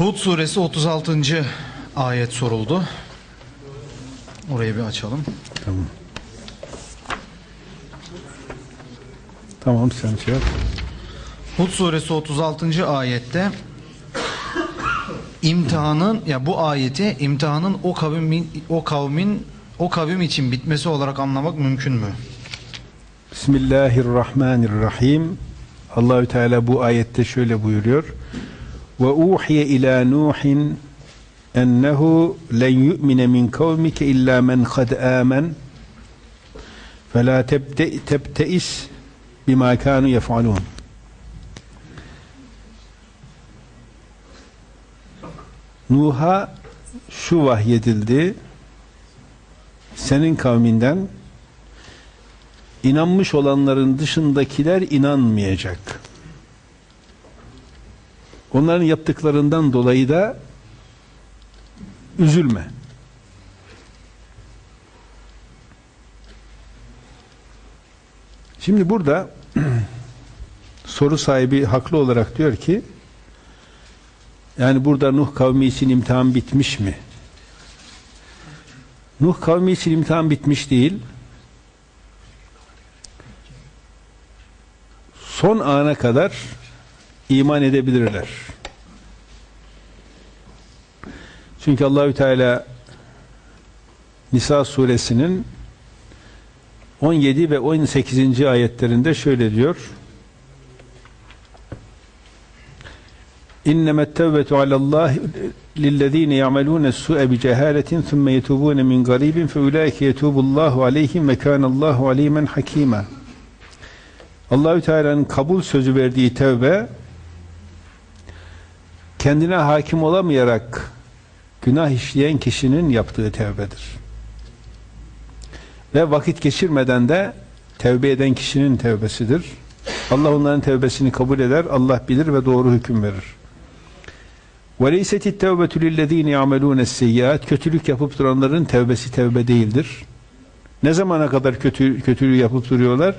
Hud suresi 36. ayet soruldu. Orayı bir açalım. Tamam. Tamam sen şey yap. Hud suresi 36. ayette imtihanın ya bu ayeti imtihanın o kavmin o kavmin o kavim için bitmesi olarak anlamak mümkün mü? Bismillahirrahmanirrahim. Allahü Teala bu ayette şöyle buyuruyor. Ve ila Nuhin ennehu len yu'mine min kavmike illa men kad amen fela tebte, tebteis bima kanu yef'alun. Nuh'a şu vahyedildi. Senin kavminden inanmış olanların dışındakiler inanmayacak. Onların yaptıklarından dolayı da üzülme. Şimdi burada soru sahibi haklı olarak diyor ki yani burada Nuh kavmi için imtihan bitmiş mi? Nuh kavmi için imtihan bitmiş değil. Son ana kadar iman edebilirler. Çünkü Allahü Teala Nisa suresinin 17 ve 18. ayetlerinde şöyle diyor. İnnemet tevbetu alallah lillezine ya'malun su'e bi cehaletin thumma yetubun min garibin fe ulaike yetubullahu aleyhim ve kanallahu alimen hakima. Allahü Teala'nın kabul sözü verdiği tevbe kendine hakim olamayarak günah işleyen kişinin yaptığı tevbedir. Ve vakit geçirmeden de tevbe eden kişinin tevbesidir. Allah onların tevbesini kabul eder, Allah bilir ve doğru hüküm verir. وَلَيْسَتِ التَّوْبَةُ لِلَّذ۪ينَ يَعْمَلُونَ السَّيِّئَاتِ Kötülük yapıp duranların tevbesi tevbe değildir. Ne zamana kadar kötü, kötülüğü yapıp duruyorlar?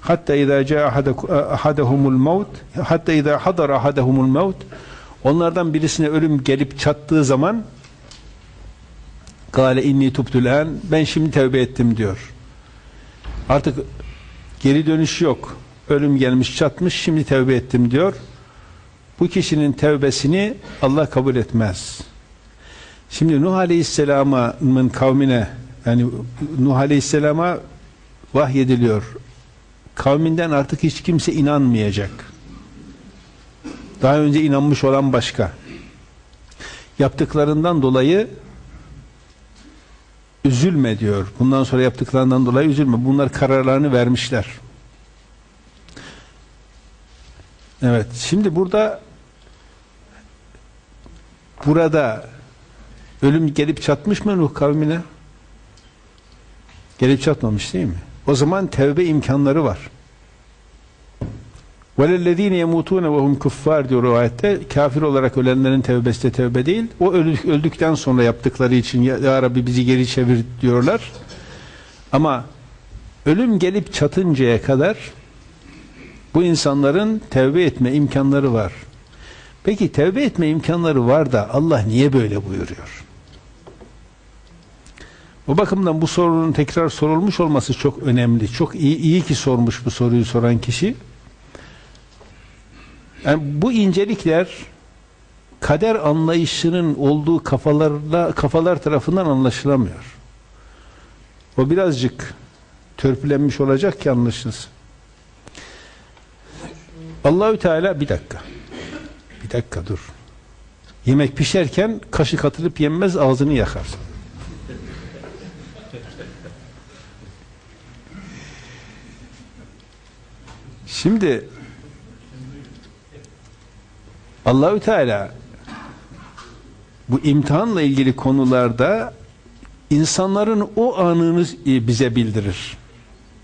Hatta izâ câ ahadehumul maut hatta izâ hadar ahadehumul maut onlardan birisine ölüm gelip çattığı zaman Gale inni tubtülen ben şimdi tevbe ettim diyor. Artık geri dönüş yok. Ölüm gelmiş çatmış şimdi tevbe ettim diyor. Bu kişinin tevbesini Allah kabul etmez. Şimdi Nuh Aleyhisselam'ın kavmine yani Nuh Aleyhisselam'a vahyediliyor. Kavminden artık hiç kimse inanmayacak. Daha önce inanmış olan başka. Yaptıklarından dolayı üzülme diyor. Bundan sonra yaptıklarından dolayı üzülme. Bunlar kararlarını vermişler. Evet. Şimdi burada burada ölüm gelip çatmış mı Nuh kavmine? Gelip çatmamış değil mi? O zaman tevbe imkanları var. وَلَلَّذ۪ينَ يَمُوتُونَ وَهُمْ kuffar diyor o ayette. Kafir olarak ölenlerin tevbesi de tevbe değil. O öldükten sonra yaptıkları için ya, ya Rabbi bizi geri çevir diyorlar. Ama ölüm gelip çatıncaya kadar bu insanların tevbe etme imkanları var. Peki tevbe etme imkanları var da Allah niye böyle buyuruyor? O bakımdan bu sorunun tekrar sorulmuş olması çok önemli. Çok iyi, iyi ki sormuş bu soruyu soran kişi. Yani bu incelikler kader anlayışının olduğu kafalarla kafalar tarafından anlaşılamıyor. O birazcık törpülenmiş olacak ki anlaşılsın. Allahü Teala bir dakika. Bir dakika dur. Yemek pişerken kaşık atılıp yenmez ağzını yakarsın. Şimdi Allahü Teala bu imtihanla ilgili konularda insanların o anını bize bildirir.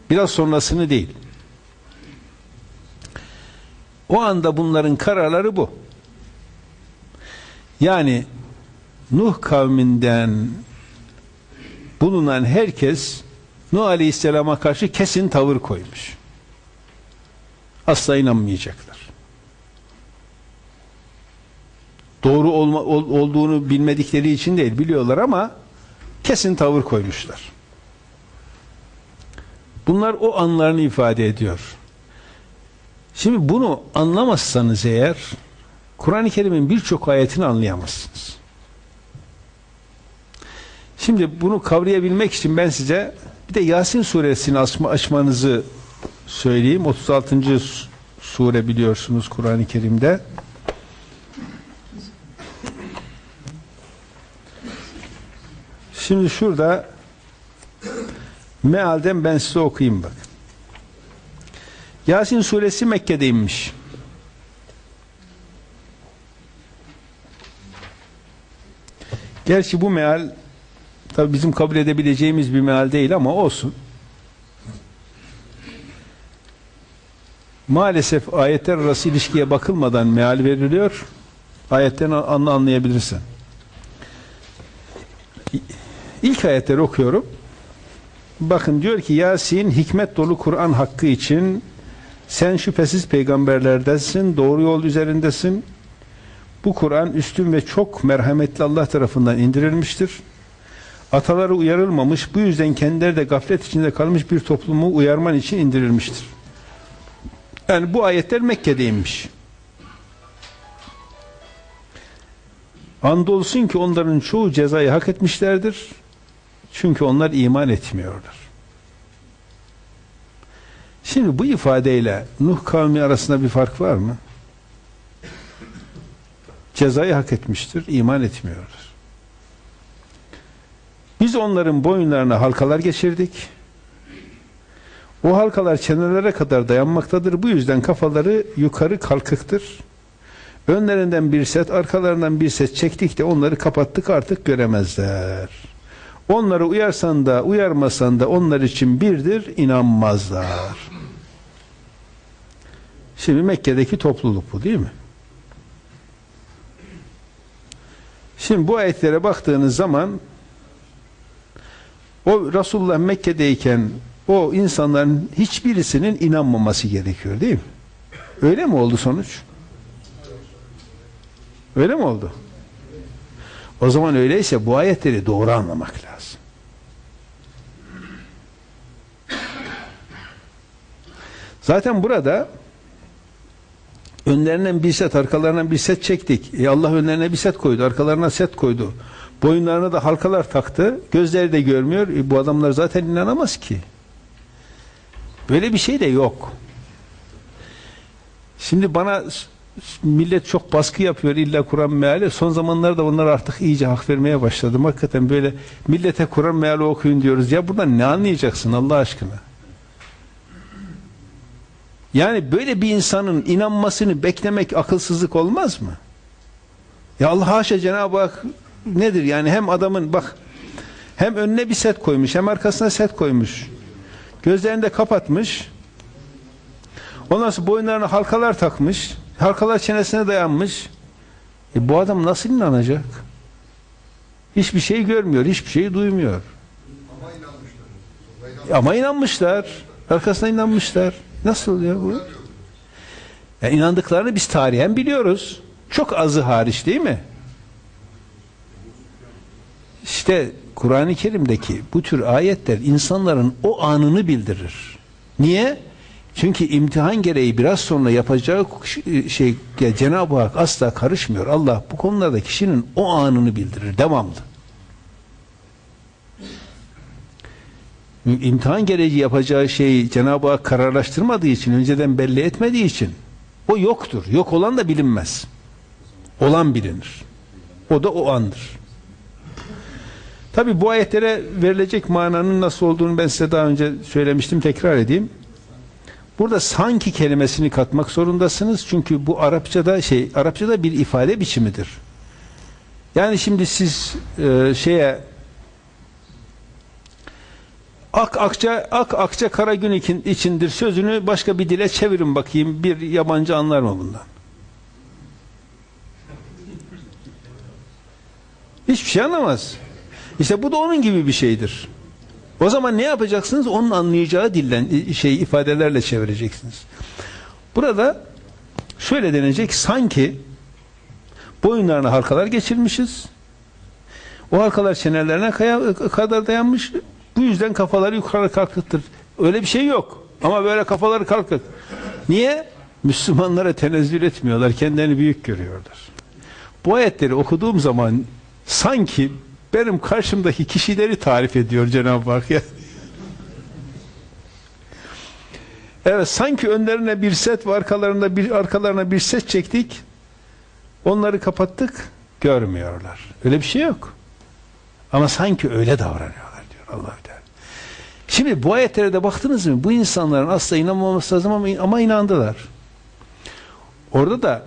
Biraz sonrasını değil. O anda bunların kararları bu. Yani Nuh kavminden bulunan herkes Nuh Aleyhisselam'a karşı kesin tavır koymuş. Asla inanmayacaklar. Doğru olma, ol- olduğunu bilmedikleri için değil biliyorlar ama kesin tavır koymuşlar. Bunlar o anlarını ifade ediyor. Şimdi bunu anlamazsanız eğer Kur'an-ı Kerim'in birçok ayetini anlayamazsınız. Şimdi bunu kavrayabilmek için ben size bir de Yasin suresini açma, açmanızı söyleyeyim. 36. su- sure biliyorsunuz Kur'an-ı Kerim'de. Şimdi şurada mealden ben size okuyayım bak. Yasin suresi Mekke'de inmiş. Gerçi bu meal tabi bizim kabul edebileceğimiz bir meal değil ama olsun. Maalesef ayetler arası ilişkiye bakılmadan meal veriliyor. Ayetten anla anlayabilirsin. İlk ayetleri okuyorum. Bakın diyor ki Yasin hikmet dolu Kur'an hakkı için sen şüphesiz peygamberlerdensin, doğru yol üzerindesin. Bu Kur'an üstün ve çok merhametli Allah tarafından indirilmiştir. Ataları uyarılmamış, bu yüzden kendileri de gaflet içinde kalmış bir toplumu uyarman için indirilmiştir. Yani bu ayetler Mekke'de inmiş. Andolsun ki onların çoğu cezayı hak etmişlerdir. Çünkü onlar iman etmiyorlar. Şimdi bu ifadeyle Nuh kavmi arasında bir fark var mı? Cezayı hak etmiştir, iman etmiyorlar. Biz onların boyunlarına halkalar geçirdik. O halkalar çenelere kadar dayanmaktadır. Bu yüzden kafaları yukarı kalkıktır. Önlerinden bir set, arkalarından bir set çektik de onları kapattık artık göremezler. Onları uyarsan da uyarmasan da onlar için birdir, inanmazlar. Şimdi Mekke'deki topluluk bu değil mi? Şimdi bu ayetlere baktığınız zaman o Resulullah Mekke'deyken o insanların hiçbirisinin inanmaması gerekiyor değil mi? Öyle mi oldu sonuç? Öyle mi oldu? O zaman öyleyse bu ayetleri doğru anlamak lazım. Zaten burada önlerinden bir set, arkalarından bir set çektik. E Allah önlerine bir set koydu, arkalarına set koydu. Boyunlarına da halkalar taktı. Gözleri de görmüyor. E bu adamlar zaten inanamaz ki. Böyle bir şey de yok. Şimdi bana millet çok baskı yapıyor illa Kur'an meali. Son zamanlarda onlar artık iyice hak vermeye başladım. Hakikaten böyle millete Kur'an meali okuyun diyoruz. Ya buradan ne anlayacaksın Allah aşkına? Yani böyle bir insanın inanmasını beklemek akılsızlık olmaz mı? Ya Allah haşa Cenab-ı Hak nedir yani hem adamın bak hem önüne bir set koymuş hem arkasına set koymuş. Gözlerini de kapatmış. Ondan sonra boyunlarına halkalar takmış. Halkalar çenesine dayanmış. E bu adam nasıl inanacak? Hiçbir şey görmüyor, hiçbir şey duymuyor. Ama inanmışlar. Ama inanmışlar. Arkasına inanmışlar. Nasıl oluyor bu? Ya inandıklarını biz tarihen biliyoruz. Çok azı hariç değil mi? İşte Kur'an-ı Kerim'deki bu tür ayetler insanların o anını bildirir. Niye? Çünkü imtihan gereği biraz sonra yapacağı şey Cenab-ı Hak asla karışmıyor. Allah bu konularda kişinin o anını bildirir devamlı. İmtihan gereği yapacağı şeyi Cenab-ı Hak kararlaştırmadığı için, önceden belli etmediği için o yoktur. Yok olan da bilinmez. Olan bilinir. O da o andır. Tabi bu ayetlere verilecek mananın nasıl olduğunu ben size daha önce söylemiştim. Tekrar edeyim. Burada sanki kelimesini katmak zorundasınız. Çünkü bu Arapçada şey Arapçada bir ifade biçimidir. Yani şimdi siz e, şeye Ak akça ak akça kara gün için- içindir sözünü başka bir dile çevirin bakayım. Bir yabancı anlar mı bundan? Hiçbir şey anlamaz. İşte bu da onun gibi bir şeydir. O zaman ne yapacaksınız? Onun anlayacağı dilden şey ifadelerle çevireceksiniz. Burada şöyle denecek sanki Boyunlarına halkalar geçirmişiz. O halkalar çenelerine kadar dayanmış. Bu yüzden kafaları yukarı kalkıktır. Öyle bir şey yok. Ama böyle kafaları kalkık. Niye? Müslümanlara tenezzül etmiyorlar. Kendilerini büyük görüyorlar. Bu ayetleri okuduğum zaman sanki benim karşımdaki kişileri tarif ediyor Cenab-ı Hak. Evet sanki önlerine bir set ve arkalarında bir arkalarına bir set çektik. Onları kapattık. Görmüyorlar. Öyle bir şey yok. Ama sanki öyle davranıyorlar diyor Allahü Teala. Şimdi bu ayetlere de baktınız mı? Bu insanların asla inanmaması lazım ama, ama inandılar. Orada da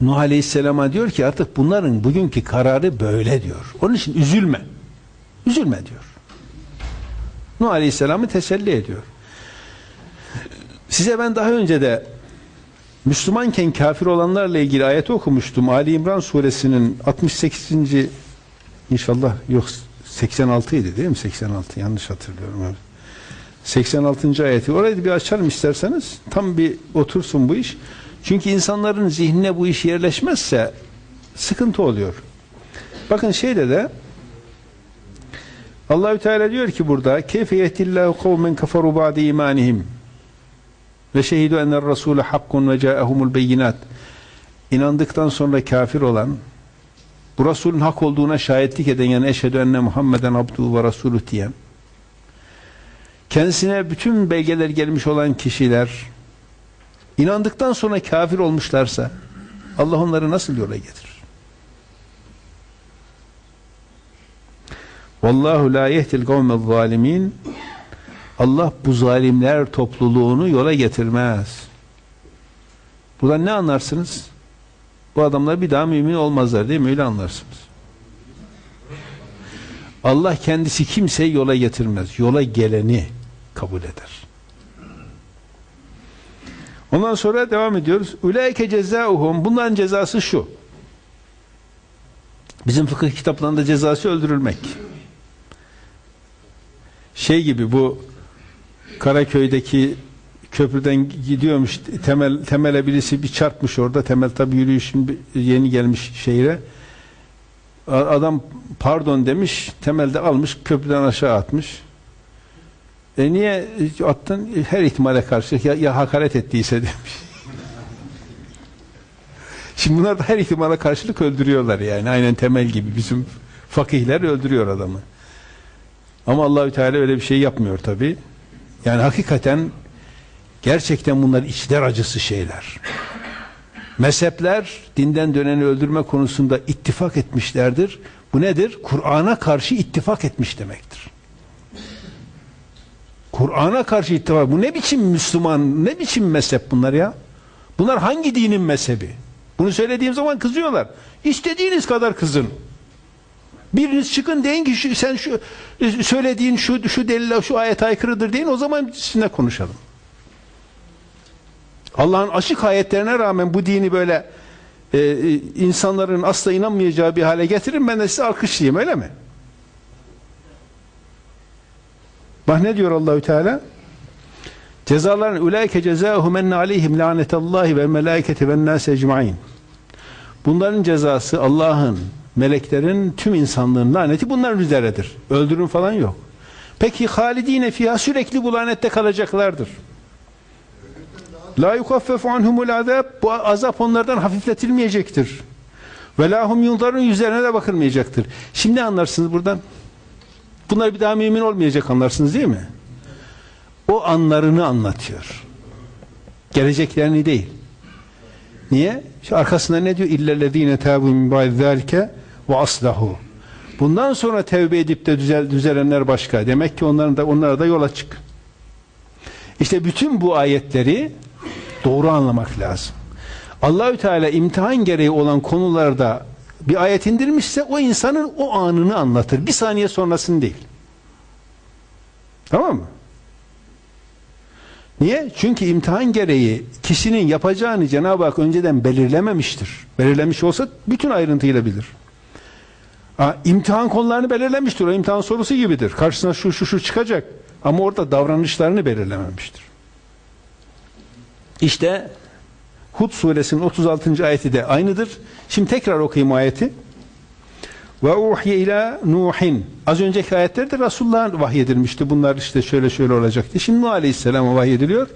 Nuh Aleyhisselam'a diyor ki artık bunların bugünkü kararı böyle diyor. Onun için üzülme. Üzülme diyor. Nuh Aleyhisselam'ı teselli ediyor. Size ben daha önce de Müslümanken kafir olanlarla ilgili ayet okumuştum. Ali İmran suresinin 68. inşallah yok 86 idi değil mi? 86 yanlış hatırlıyorum. Evet. 86. ayeti. Orayı bir açalım isterseniz. Tam bir otursun bu iş. Çünkü insanların zihnine bu iş yerleşmezse sıkıntı oluyor. Bakın şeyde de Allahü Teala diyor ki burada keyfe yehdillahu kavmen kafaru ba'de imanihim ve şehidu enner rasule hakkun ve ca'ahumul beyinat inandıktan sonra kafir olan bu Resulün hak olduğuna şahitlik eden yani eşhedü enne Muhammeden abduhu ve rasulü diyen kendisine bütün belgeler gelmiş olan kişiler inandıktan sonra kafir olmuşlarsa Allah onları nasıl yola getirir? Vallahu la yehdil kavmez zalimin Allah bu zalimler topluluğunu yola getirmez. Buradan ne anlarsınız? Bu adamlar bir daha mümin olmazlar değil mi? Öyle anlarsınız. Allah kendisi kimseyi yola getirmez. Yola geleni kabul eder. Ondan sonra devam ediyoruz. Ulaike cezauhum. Bunların cezası şu. Bizim fıkıh kitaplarında cezası öldürülmek. Şey gibi bu Karaköy'deki köprüden gidiyormuş temel temele birisi bir çarpmış orada. Temel tabi yürüyüşün yeni gelmiş şehire. Adam pardon demiş temelde almış köprüden aşağı atmış. E niye attın? Her ihtimale karşı ya, ya hakaret ettiyse demiş. Şimdi bunlar da her ihtimale karşılık öldürüyorlar yani. Aynen temel gibi. Bizim fakihler öldürüyor adamı. Ama Allahü Teala öyle bir şey yapmıyor tabi yani hakikaten gerçekten bunlar içler acısı şeyler. Mezhepler dinden döneni öldürme konusunda ittifak etmişlerdir. Bu nedir? Kur'an'a karşı ittifak etmiş demektir. Kur'an'a karşı ittifak. Bu ne biçim Müslüman, ne biçim mezhep bunlar ya? Bunlar hangi dinin mezhebi? Bunu söylediğim zaman kızıyorlar. İstediğiniz kadar kızın. Biriniz çıkın deyin ki şu, sen şu söylediğin şu şu delille şu ayet aykırıdır deyin o zaman sizinle konuşalım. Allah'ın açık ayetlerine rağmen bu dini böyle e, e, insanların asla inanmayacağı bir hale getirin ben de size alkışlayayım öyle mi? Bak ne diyor Allahü Teala? Cezaların ulaike cezaohum enne aleyhim lanetallahi ve melaiketi ve nas ecmaîn. Bunların cezası Allah'ın, meleklerin, tüm insanlığın laneti bunların üzerinedir. Öldürün falan yok. Peki halidine fiha sürekli bu lanette kalacaklardır. La yukaffefu anhumul azab bu azap onlardan hafifletilmeyecektir. Ve lahum yunzarun yüzlerine de bakılmayacaktır. Şimdi anlarsınız buradan. Bunlar bir daha mümin olmayacak anlarsınız değil mi? O anlarını anlatıyor. Geleceklerini değil. Niye? Şu arkasında ne diyor? İllellezine tabu min ba'd zalike ve aslahu. Bundan sonra tevbe edip de düzel, düzelenler başka. Demek ki onların da onlara da yola çık. İşte bütün bu ayetleri doğru anlamak lazım. Allahü Teala imtihan gereği olan konularda bir ayet indirmişse o insanın o anını anlatır. Bir saniye sonrasını değil. Tamam mı? Niye? Çünkü imtihan gereği kişinin yapacağını Cenab-ı Hak önceden belirlememiştir. Belirlemiş olsa bütün ayrıntıyla bilir. Ha, imtihan konularını belirlemiştir. O imtihan sorusu gibidir. Karşısına şu şu şu çıkacak. Ama orada davranışlarını belirlememiştir. İşte Hud suresinin 36. ayeti de aynıdır. Şimdi tekrar okuyayım ayeti. Ve uhiye ila Nuhin. Az önceki ayetlerde Resulullah'a vahyedilmişti. Bunlar işte şöyle şöyle olacaktı. Şimdi Nuh Aleyhisselam'a vahyediliyor.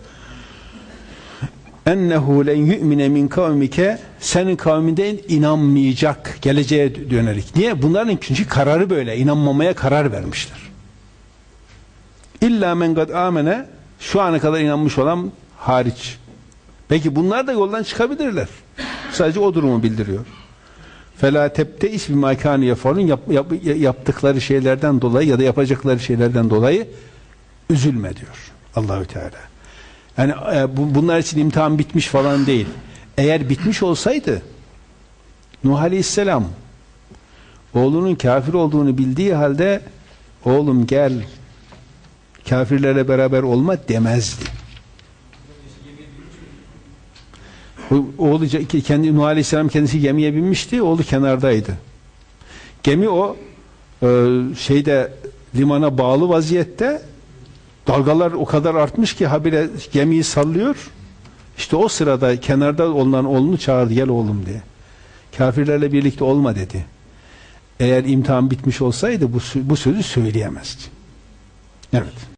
Ennehu len yu'mine min kavmike senin kavminden inanmayacak geleceğe dönerik. Niye? Bunların çünkü kararı böyle. inanmamaya karar vermişler. İlla men gad amene şu ana kadar inanmış olan hariç. Peki bunlar da yoldan çıkabilirler. Sadece o durumu bildiriyor. İsmi makani yafarun yap, yap, yaptıkları şeylerden dolayı ya da yapacakları şeylerden dolayı üzülme diyor Allahü Teala. Yani e, bu, bunlar için imtihan bitmiş falan değil. Eğer bitmiş olsaydı Nuh Aleyhisselam oğlunun kafir olduğunu bildiği halde oğlum gel kafirlerle beraber olma demezdi. O- Oğlu kendi Nuh Aleyhisselam kendisi gemiye binmişti. Oğlu kenardaydı. Gemi o e, şeyde limana bağlı vaziyette dalgalar o kadar artmış ki habire gemiyi sallıyor. İşte o sırada kenarda olunan oğlunu çağırdı gel oğlum diye. Kafirlerle birlikte olma dedi. Eğer imtihan bitmiş olsaydı bu, bu sözü söyleyemezdi. Evet.